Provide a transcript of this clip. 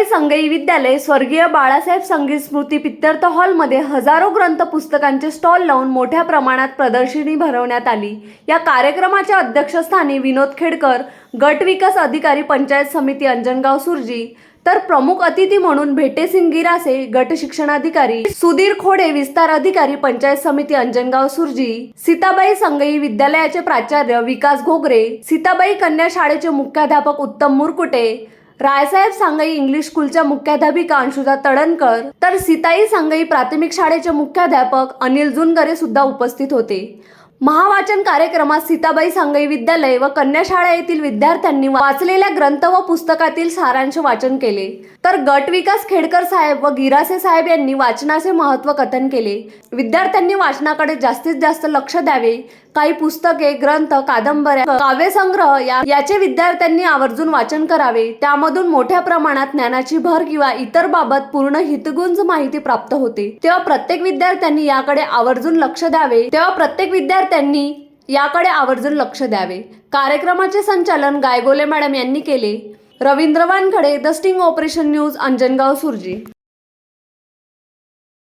सीताबाई संगई विद्यालय स्वर्गीय बाळासाहेब संगीत स्मृती पित्तर्थ हॉलमध्ये हजारो ग्रंथ पुस्तकांचे स्टॉल लावून मोठ्या प्रमाणात प्रदर्शनी भरवण्यात आली. या कार्यक्रमाच्या अध्यक्षस्थानी विनोद खेडकर गट विकास अधिकारी पंचायत समिती अंजनगाव सुरजी तर प्रमुख अतिथी म्हणून भेटेसिंग गिरासे गट शिक्षणाधिकारी सुधीर खोडे विस्तार अधिकारी पंचायत समिती अंजनगाव सुरजी सीताबाई संगई विद्यालयाचे प्राचार्य विकास घोगरे सीताबाई कन्या शाळेचे मुख्याध्यापक उत्तम मुरकुटे रायसाहेब सांगई इंग्लिश स्कूलच्या मुख्याध्यापिका अंशुजा तडणकर तर सीताई सांगई प्राथमिक शाळेचे मुख्याध्यापक अनिल जुनगरे सुद्धा उपस्थित होते. महावाचन कार्यक्रमात सीताबाई सांगई विद्यालय व कन्या शाळा येथील विद्यार्थ्यांनी वाचलेल्या ग्रंथ व पुस्तकातील सारांश वाचन केले. तर गट विकास खेडकर साहेब व गिरासे साहेब यांनी वाचनाचे महत्त्व कथन केले. विद्यार्थ्यांनी वाचनाकडे जास्तीत जास्त लक्ष द्यावे. काही पुस्तके ग्रंथ कादंबऱ्या काव्यसंग्रह या याचे विद्यार्थ्यांनी आवर्जून वाचन करावे. त्यामधून मोठ्या प्रमाणात ज्ञानाची भर किंवा इतर बाबत पूर्ण हितगुंज माहिती प्राप्त होते. तेव्हा प्रत्येक विद्यार्थ्यांनी याकडे आवर्जून लक्ष द्यावे. तेव्हा प्रत्येक विद्यार्थी त्यांनी याकडे आवर्जून लक्ष द्यावे. कार्यक्रमाचे संचालन गायगोले मॅडम यांनी केले. Ravindra Wankhede the sting operation news Anjangaon Surji.